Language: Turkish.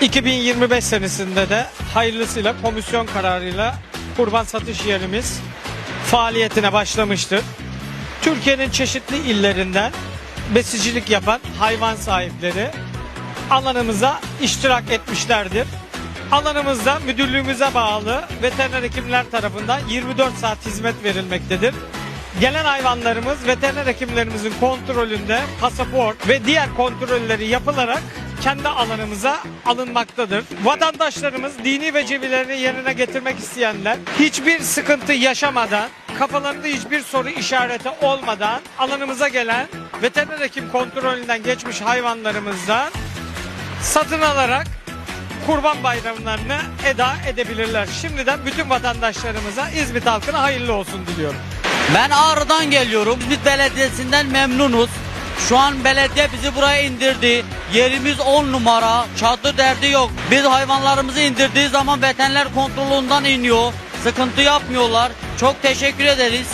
2025 senesinde de hayırlısıyla komisyon kararıyla kurban satış yerimiz faaliyetine başlamıştır. Türkiye'nin çeşitli illerinden besicilik yapan hayvan sahipleri alanımıza iştirak etmişlerdir. Alanımızda müdürlüğümüze bağlı veteriner hekimler tarafından 24 saat hizmet verilmektedir. Gelen hayvanlarımız veteriner hekimlerimizin kontrolünde pasaport ve diğer kontrolleri yapılarak kendi alanımıza alınmaktadır. Vatandaşlarımız dini vecibilerini yerine getirmek isteyenler hiçbir sıkıntı yaşamadan, kafalarında hiçbir soru işareti olmadan alanımıza gelen veteriner hekim kontrolünden geçmiş hayvanlarımızdan satın alarak kurban bayramlarını eda edebilirler. Şimdiden bütün vatandaşlarımıza İzmit halkına hayırlı olsun diliyorum. Ben Ağrı'dan geliyorum. İzmit Belediyesi'nden memnunuz. Şu an belediye bizi buraya indirdi. Yerimiz 10 numara. Çadır derdi yok. Biz hayvanlarımızı indirdiği zaman veteriner kontrolünden iniyor. Sıkıntı yapmıyorlar. Çok teşekkür ederiz.